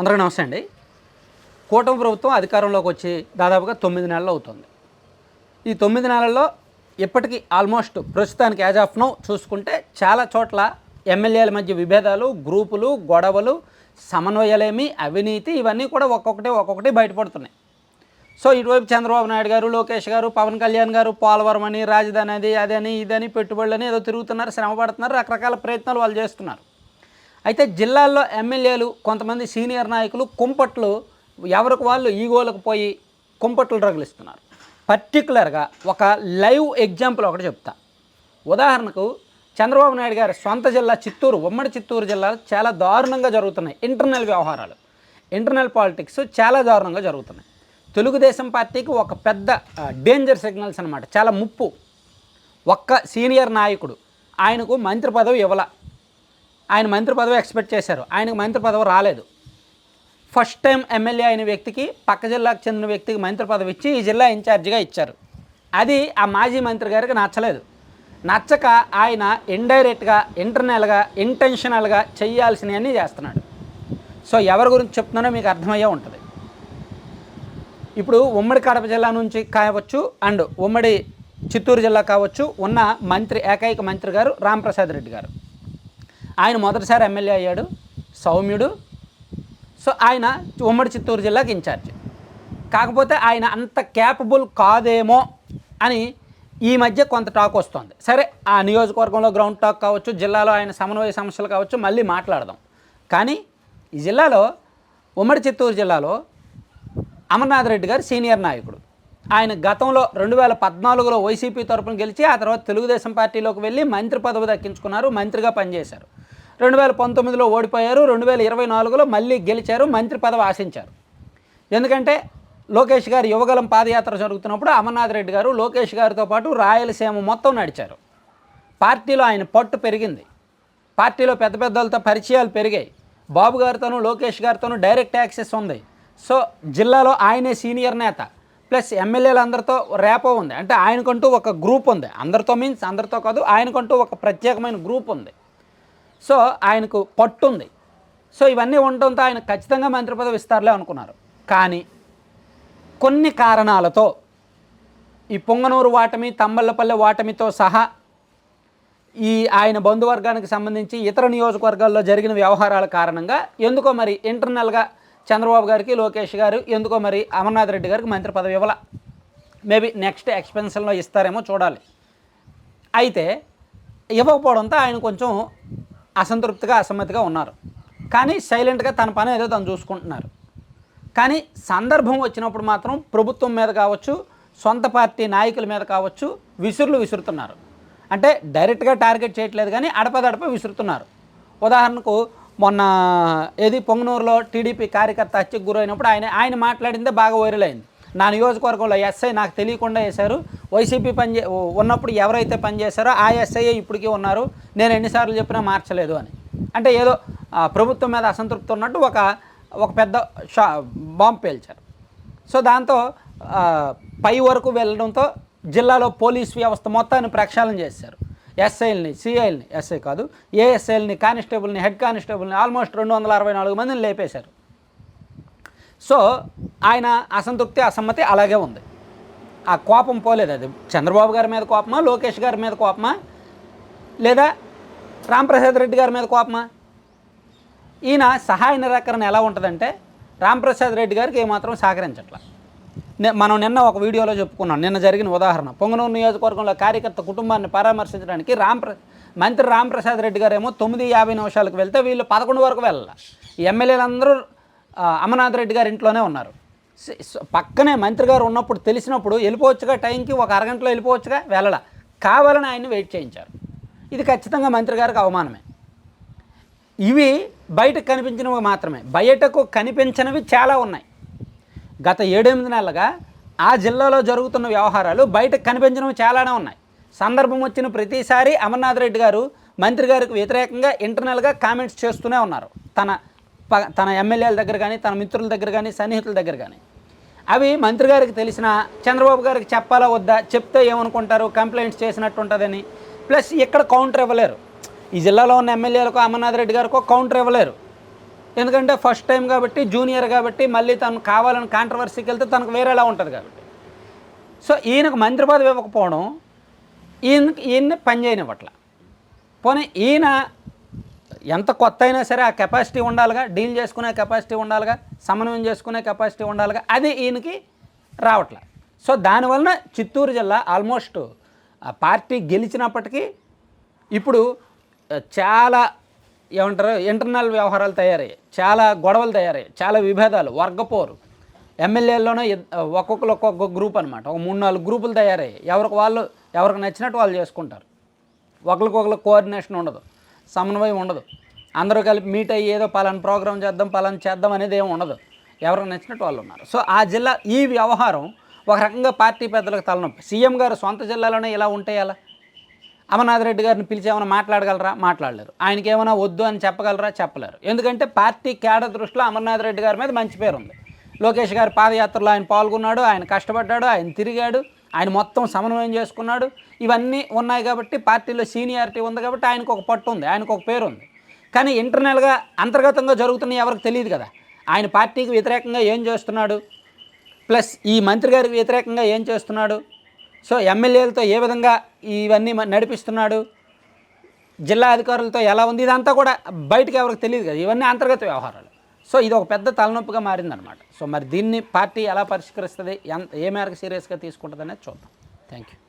అందరికీ నమస్తే అండి. కూటమి ప్రభుత్వం అధికారంలోకి వచ్చి దాదాపుగా తొమ్మిది నెలలు అవుతుంది. ఈ తొమ్మిది నెలల్లో ఇప్పటికీ ఆల్మోస్ట్ ప్రస్తుతానికి యాజ్ ఆఫ్ నో చూసుకుంటే చాలా చోట్ల ఎమ్మెల్యేల మధ్య విభేదాలు గ్రూపులు గొడవలు సమన్వయాలేమి అవినీతి ఇవన్నీ కూడా ఒక్కొక్కటి ఒక్కొక్కటి బయటపడుతున్నాయి. సో ఇటువైపు చంద్రబాబు నాయుడు గారు లోకేష్ గారు పవన్ కళ్యాణ్ గారు పోలవరం అని రాజధాని అది అదని ఇదని పెట్టుబడులని ఏదో తిరుగుతున్నారు శ్రమ పడుతున్నారు రకరకాల ప్రయత్నాలు వాళ్ళు చేస్తున్నారు. అయితే జిల్లాల్లో ఎమ్మెల్యేలు కొంతమంది సీనియర్ నాయకులు కుంపట్లు ఎవరికి వాళ్ళు ఈగోలకు పోయి కుంపట్లు రగిలిస్తున్నారు. పర్టికులర్గా ఒక లైవ్ ఎగ్జాంపుల్ ఒకటి చెప్తా. ఉదాహరణకు చంద్రబాబు నాయుడు గారి సొంత జిల్లా చిత్తూరు ఉమ్మడి చిత్తూరు జిల్లాలో చాలా దారుణంగా జరుగుతున్నాయి. ఇంటర్నల్ వ్యవహారాలు ఇంటర్నల్ పాలిటిక్స్ చాలా దారుణంగా జరుగుతున్నాయి. తెలుగుదేశం పార్టీకి ఒక పెద్ద డేంజర్ సిగ్నల్స్ అనమాట చాలా ముప్పు. ఒక్క సీనియర్ నాయకుడు ఆయనకు మంత్రి పదవి ఇవ్వాల. ఆయన మంత్రి పదవి ఎక్స్పెక్ట్ చేశారు. ఆయనకు మంత్రి పదవి రాలేదు. ఫస్ట్ టైం ఎమ్మెల్యే అయిన వ్యక్తికి పక్క జిల్లాకు చెందిన వ్యక్తికి మంత్రి పదవి ఇచ్చి ఈ జిల్లా ఇన్ఛార్జిగా ఇచ్చారు. అది ఆ మాజీ మంత్రి గారికి నచ్చలేదు. నచ్చక ఆయన ఇండైరెక్ట్గా ఇంటర్నల్గా ఇంటెన్షనల్గా చేయాల్సినవన్నీ చేస్తున్నాడు. సో ఎవరి గురించి చెప్తున్నానో మీకు అర్థమయ్యే ఉంటుంది. ఇప్పుడు ఉమ్మడి కడప జిల్లా నుంచి కావచ్చు అండ్ ఉమ్మడి చిత్తూరు జిల్లా కావచ్చు ఉన్న మంత్రి ఏకైక మంత్రి గారు రాంప్రసాద్ రెడ్డి గారు. ఆయన మొదటిసారి ఎమ్మెల్యే అయ్యాడు సౌమ్యుడు. సో ఆయన ఉమ్మడి చిత్తూరు జిల్లాకి ఇన్ఛార్జ్ కాకపోతే ఆయన అంత క్యాపబుల్ కాదేమో అని ఈ మధ్య కొంత టాక్ వస్తుంది. సరే ఆ నియోజకవర్గంలో గ్రౌండ్ టాక్ కావచ్చు జిల్లాలో ఆయన సమన్వయ సమస్యలు కావచ్చు మళ్ళీ మాట్లాడదాం. కానీ ఈ జిల్లాలో ఉమ్మడి చిత్తూరు జిల్లాలో అమర్నాథ్ రెడ్డి గారు సీనియర్ నాయకుడు. ఆయన గతంలో రెండు వేల పద్నాలుగులో వైసీపీ తరపున గెలిచి ఆ తర్వాత తెలుగుదేశం పార్టీలోకి వెళ్ళి మంత్రి పదవి దక్కించుకున్నారు మంత్రిగా పనిచేశారు. రెండు వేల పంతొమ్మిదిలో ఓడిపోయారు రెండు వేల ఇరవై నాలుగులో మళ్ళీ గెలిచారు మంత్రి పదవి ఆశించారు. ఎందుకంటే లోకేష్ గారు యువగలం పాదయాత్ర జరుగుతున్నప్పుడు అమర్నాథ్ రెడ్డి గారు లోకేష్ గారితో పాటు రాయలసీమ మొత్తం నడిచారు. పార్టీలో ఆయన పట్టు పెరిగింది. పార్టీలో పెద్ద పెద్దలతో పరిచయాలు పెరిగాయి. బాబు గారితోనూ లోకేష్ గారితోనూ డైరెక్ట్ యాక్సెస్ ఉంది. సో జిల్లాలో ఆయనే సీనియర్ నేత. ప్లస్ ఎమ్మెల్యేలు అందరితో రేపో ఉంది. అంటే ఆయనకంటూ ఒక గ్రూప్ ఉంది. అందరితో మీన్స్ అందరితో కాదు ఆయనకంటూ ఒక ప్రత్యేకమైన గ్రూప్ ఉంది. సో ఆయనకు పట్టుంది. సో ఇవన్నీ ఉండటంతో ఆయన ఖచ్చితంగా మంత్రి పదవి ఇస్తారులే అనుకున్నారు. కానీ కొన్ని కారణాలతో ఈ పొంగనూరు వాటమి తంబళ్ళపల్లె వాటమితో సహా ఈ ఆయన బంధువర్గానికి సంబంధించి ఇతర నియోజకవర్గాల్లో జరిగిన వ్యవహారాల కారణంగా ఎందుకో మరి ఇంటర్నల్గా చంద్రబాబు గారికి లోకేష్ గారు ఎందుకో మరి అమర్నాథ్ రెడ్డి గారికి మంత్రి పదవి ఇవ్వాల. మేబీ నెక్స్ట్ ఎక్స్పెన్షన్లో ఇస్తారేమో చూడాలి. అయితే ఇవ్వకపోవడంతో ఆయన కొంచెం అసంతృప్తిగా అసమ్మతిగా ఉన్నారు. కానీ సైలెంట్గా తన పని ఏదో తను చూసుకుంటున్నారు. కానీ సందర్భం వచ్చినప్పుడు మాత్రం ప్రభుత్వం మీద కావచ్చు సొంత పార్టీ నాయకుల మీద కావచ్చు విసురులు విసురుతున్నారు. అంటే డైరెక్ట్గా టార్గెట్ చేయట్లేదు కానీ అడపదడప విసురుతున్నారు. ఉదాహరణకు మొన్న ఏది పొంగనూరులో టీడీపీ కార్యకర్త హత్యకు గురైనప్పుడు ఆయన ఆయన మాట్లాడిందే బాగా వైరల్ అయింది. నా నియోజకవర్గంలో ఎస్ఐ నాకు తెలియకుండా వేశారు. వైసీపీ పనిచే ఉన్నప్పుడు ఎవరైతే పనిచేశారో ఆ ఎస్ఐఏ ఇప్పటికీ ఉన్నారు. నేను ఎన్నిసార్లు చెప్పినా మార్చలేదు అని. అంటే ఏదో ప్రభుత్వం మీద అసంతృప్తి ఉన్నట్టు ఒక ఒక పెద్ద షా బాంబు పేల్చారు. సో దాంతో పై వరకు వెళ్ళడంతో జిల్లాలో పోలీస్ వ్యవస్థ మొత్తాన్ని ప్రక్షాళన చేశారు. ఎస్ఐల్ని సిఐల్ని ఎస్ఐ కాదు ఏఎస్ఐల్ని కానిస్టేబుల్ని హెడ్ కానిస్టేబుల్ని ఆల్మోస్ట్ రెండు వందల అరవై నాలుగు మందిని లేపేశారు. సో ఆయన అసంతృప్తి అసమ్మతి అలాగే ఉంది. ఆ కోపం పోలేదు అది. చంద్రబాబు గారి మీద కోపమా లోకేష్ గారి మీద కోపమా లేదా రాంప్రసాద్ రెడ్డి గారి మీద కోపమా? ఈయన సహాయ నిరాకరణ ఎలా ఉంటుందంటే రాంప్రసాద్ రెడ్డి గారికి ఏమాత్రం సహకరించట్ల. నే- మనం నిన్న ఒక వీడియోలో చెప్పుకున్నాం నిన్న జరిగిన ఉదాహరణ. పొంగనూరు నియోజకవర్గంలో కార్యకర్త కుటుంబాన్ని పరామర్శించడానికి రాంప్ర మంత్రి రాంప్రసాద్ రెడ్డి గారు ఏమో తొమ్మిది యాభై నిమిషాలకు వెళ్తే వీళ్ళు పదకొండు వరకు వెళ్ళాలి. ఎమ్మెల్యేలందరూ అమర్నాథ్ రెడ్డి గారి ఇంట్లోనే ఉన్నారు. పక్కనే మంత్రి గారు ఉన్నప్పుడు తెలిసినప్పుడు వెళ్ళిపోవచ్చుగా టైంకి ఒక అరగంటలో వెళ్ళిపోవచ్చుగా వెళ్ళాల. కావాలని ఆయన్ని వెయిట్ చేయించారు. ఇది ఖచ్చితంగా మంత్రి గారికి అవమానమే. ఇవి బయటకు కనిపించినవి మాత్రమే. బయటకు కనిపించినవి చాలా ఉన్నాయి. గత ఏడెనిమిది నెలలుగా ఆ జిల్లాలో జరుగుతున్న వ్యవహారాలు బయటకు కనిపించినవి చాలానే ఉన్నాయి. సందర్భం వచ్చిన ప్రతిసారి అమర్నాథ్ రెడ్డి గారు మంత్రి గారికి వ్యతిరేకంగా ఇంటర్నల్గా కామెంట్స్ చేస్తూనే ఉన్నారు. తన తన ఎమ్మెల్యేల దగ్గర కానీ తన మిత్రుల దగ్గర కానీ సన్నిహితుల దగ్గర కానీ అవి మంత్రి గారికి తెలిసిన చంద్రబాబు గారికి చెప్పాలా వద్దా చెప్తే ఏమనుకుంటారు కంప్లైంట్స్ చేసినట్టు ఉంటుందని ప్లస్ ఇక్కడ కౌంటర్ ఇవ్వలేరు. ఈ జిల్లాలో ఉన్న ఎమ్మెల్యేలకు అమర్నాథ్ రెడ్డి గారికి కౌంటర్ ఇవ్వలేరు. ఎందుకంటే ఫస్ట్ టైం కాబట్టి జూనియర్ కాబట్టి మళ్ళీ తను కావాలని కాంట్రవర్సీకి వెళ్తే తనకు వేరేలా ఉంటుంది కాబట్టి. సో ఈయనకు మంత్రి పదవి ఇవ్వకపోవడం ఈయన ఈయన్ని పనిచేయనివ్వట్ల పోనీ ఈయన ఎంత కొత్త అయినా సరే ఆ కెపాసిటీ ఉండాలిగా డీల్ చేసుకునే కెపాసిటీ ఉండాలిగా సమన్వయం చేసుకునే కెపాసిటీ ఉండాలిగా అది ఈయనకి రావట్లే. సో దానివలన చిత్తూరు జిల్లా ఆల్మోస్ట్ ఆ పార్టీ గెలిచినప్పటికీ ఇప్పుడు చాలా ఏమంటారు ఇంటర్నల్ వ్యవహారాలు తయారయ్యాయి చాలా గొడవలు తయారయ్యాయి చాలా విభేదాలు వర్గపోరు. ఎమ్మెల్యేల్లోనే ఒక్కొక్కరు ఒక్కొక్క గ్రూప్ అనమాట ఒక మూడు నాలుగు గ్రూపులు తయారయ్యాయి. ఎవరికి వాళ్ళు ఎవరికి నచ్చినట్టు వాళ్ళు చేసుకుంటారు. ఒకరికొకరు కోఆర్డినేషన్ ఉండదు. సమన్వయం ఉండదు. అందరూ కలిపి మీట్ అయ్యి ఏదో పలానా ప్రోగ్రామ్ చేద్దాం పలానా చేద్దాం అనేది ఏమి ఉండదు. ఎవరికి నచ్చినట్టు వాళ్ళు ఉన్నారు. సో ఆ జిల్లా ఈ వ్యవహారం ఒక రకంగా పార్టీ పెద్దలకు తలనొప్పి. సీఎం గారు సొంత జిల్లాలోనే ఇలా ఉంటే ఎలా? అమర్నాథ్ రెడ్డి గారిని పిలిచి ఏమైనా మాట్లాడగలరా? మాట్లాడలేరు. ఆయనకి ఏమైనా వద్దు అని చెప్పగలరా? చెప్పలేరు. ఎందుకంటే పార్టీ కేడ దృష్టిలో అమర్నాథ్ రెడ్డి గారి మీద మంచి పేరు ఉంది లోకేష్ గారి పాదయాత్రలో ఆయన పాల్గొన్నాడు ఆయన కష్టపడ్డాడు ఆయన తిరిగాడు. ఆయన మొత్తం సమన్వయం చేసుకున్నాడు. ఇవన్నీ ఉన్నాయి కాబట్టి పార్టీలో సీనియారిటీ ఉంది కాబట్టి ఆయనకు ఒక పట్టు ఉంది ఆయనకు ఒక పేరు ఉంది. కానీ ఇంటర్నల్గా అంతర్గతంగా జరుగుతున్న ఎవరికి తెలియదు కదా. ఆయన పార్టీకి వ్యతిరేకంగా ఏం చేస్తున్నాడు? ప్లస్ ఈ మంత్రి గారికి వ్యతిరేకంగా ఏం చేస్తున్నాడు? సో ఎమ్మెల్యేలతో ఏ విధంగా ఇవన్నీ నడిపిస్తున్నాడు? జిల్లా అధికారులతో ఎలా ఉంది? ఇదంతా కూడా బయటకు ఎవరికి తెలియదు కదా. ఇవన్నీ అంతర్గత వ్యవహారాలు. సో ఇది ఒక పెద్ద తలనొప్పిగా మారిందనమాట సో మరి దీన్ని పార్టీ ఎలా పరిష్కరిస్తుంది ఎంత ఏ మేరకు సీరియస్గా తీసుకుంటుంది అనేది చూద్దాం. Thank you